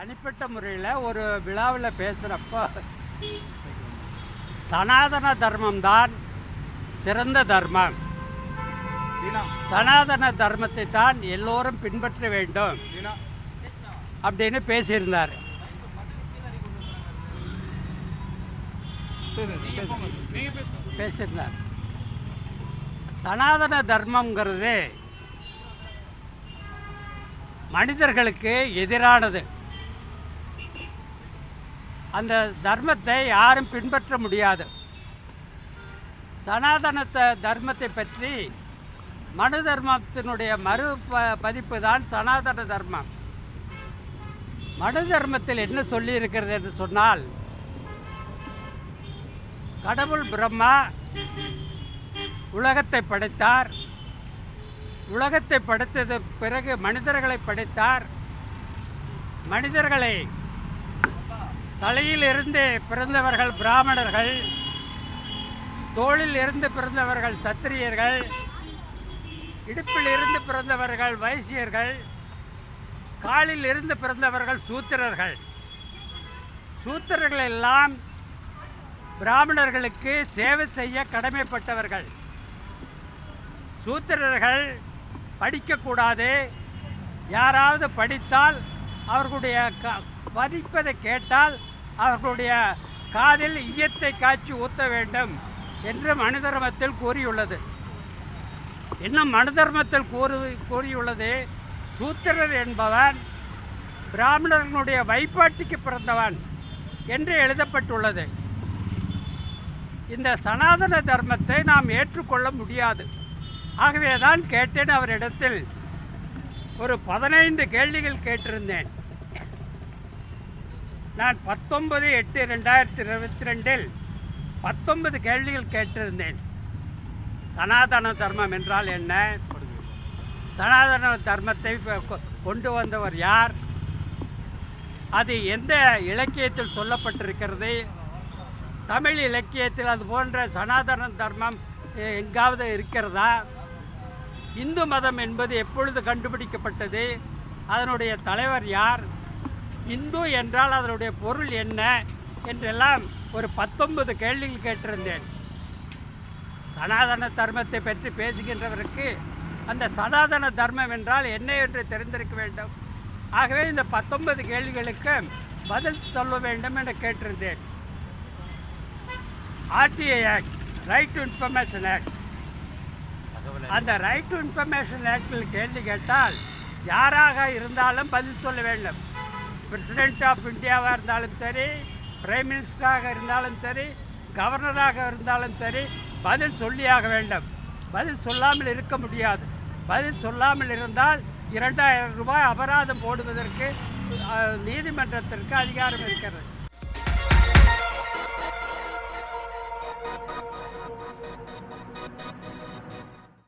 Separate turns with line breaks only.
தனிப்பட்ட முறையில் ஒரு விழாவில் பேசுகிறப்போ சனாதன தர்மம் தான் சிறந்த தர்மம்.
தீனா.
சனாதன தர்மத்தை தான் எல்லோரும் பின்பற்ற வேண்டும். அப்படின்னு பேசியிருந்தார். பேசியிருந்தார். சனாதன தர்மங்கிறது மனிதர்களுக்கு எதிரானது. அந்த தர்மத்தை யாரும் பின்பற்ற முடியாது. சனாதனத்தை தர்மத்தை பற்றி மனு தர்மத்தினுடைய மறு ப பதிப்பு தான் சனாதன தர்மம். மனு தர்மத்தில் என்ன சொல்லியிருக்கிறது என்று சொன்னால் கடவுள் பிரம்மா உலகத்தை படைத்தார். உலகத்தை படைத்தது பிறகு மனிதர்களை படைத்தார். மனிதர்களை தலையில் இருந்து பிறந்தவர்கள் பிராமணர்கள் தோளில் இருந்து பிறந்தவர்கள் சத்திரியர்கள் இடுப்பில் இருந்து பிறந்தவர்கள் வைசியர்கள் காலில் இருந்து பிறந்தவர்கள் சூத்திரர்கள். சூத்திரர்கள் எல்லாம் பிராமணர்களுக்கு சேவை செய்ய கடமைப்பட்டவர்கள். சூத்திரர்கள் படிக்கக்கூடாது. யாராவது படித்தால் அவர்களுடைய க பதிப்பதை கேட்டால் அவர்களுடைய காதில் ஈயத்தை காய்ச்சி ஊற்ற வேண்டும் என்று மனுதர்மத்தில் கூறியுள்ளது. இன்னும் மனுதர்மத்தில் கூறு கூறியுள்ளது? சூத்திரர் என்பவன் பிராமணர்களுடைய வைப்பாட்டிக்கு பிறந்தவன் என்று எழுதப்பட்டுள்ளது. இந்த சனாதன தர்மத்தை நாம் ஏற்றுக்கொள்ள முடியாது. ஆகவே தான் கேட்டேன் அவரிடத்தில் ஒரு பதினைந்து கேள்விகள் கேட்டிருந்தேன். நான் பத்தொன்பது எட்டு ரெண்டாயிரத்தி இருபத்தி ரெண்டில் பத்தொன்பது கேள்விகள் கேட்டிருந்தேன். சனாதன தர்மம் என்றால் என்ன? சனாதன தர்மத்தை கொ- கொண்டு வந்தவர் யார்? அது எந்த இலக்கியத்தில் சொல்லப்பட்டிருக்கிறது? தமிழ் இலக்கியத்தில் அது போன்ற சனாதன தர்மம் எங்காவது இருக்கிறதா? இந்து மதம் என்பது எப்பொழுது கண்டுபிடிக்கப்பட்டது? அதனுடைய தலைவர் யார்? இந்து என்றால் அதனுடைய பொருள் என்ன என்றெல்லாம் ஒரு பத்தொன்பது கேள்விகள் கேட்டிருந்தேன். சனாதன தர்மத்தை பற்றி பேசுகின்றவருக்கு அந்த சனாதன தர்மம் என்றால் என்ன என்று தெரிந்திருக்க வேண்டும். ஆகவே இந்த பத்தொன்பது கேள்விகளுக்கு பதில் சொல்ல வேண்டும் என்று கேட்டிருந்தேன். RTI act right to information act அந்த ரைட் டு இன்ஃபர்மேஷன் ஆக்டில் கேள்வி கேட்டால் யாராக இருந்தாலும் பதில் சொல்ல வேண்டும். பிரசிடென்ட் ஆஃப் இந்தியாவாக இருந்தாலும் சரி பிரைம் மினிஸ்டராக இருந்தாலும் சரி கவர்னராக இருந்தாலும் சரி பதில் சொல்லியாக வேண்டும். பதில் சொல்லாமல் இருக்க முடியாது. பதில் சொல்லாமல் இருந்தால் இரண்டாயிரம் ரூபாய் அபராதம் போடுவதற்கு நீதிமன்றத்திற்கு அதிகாரம் இருக்கிறது.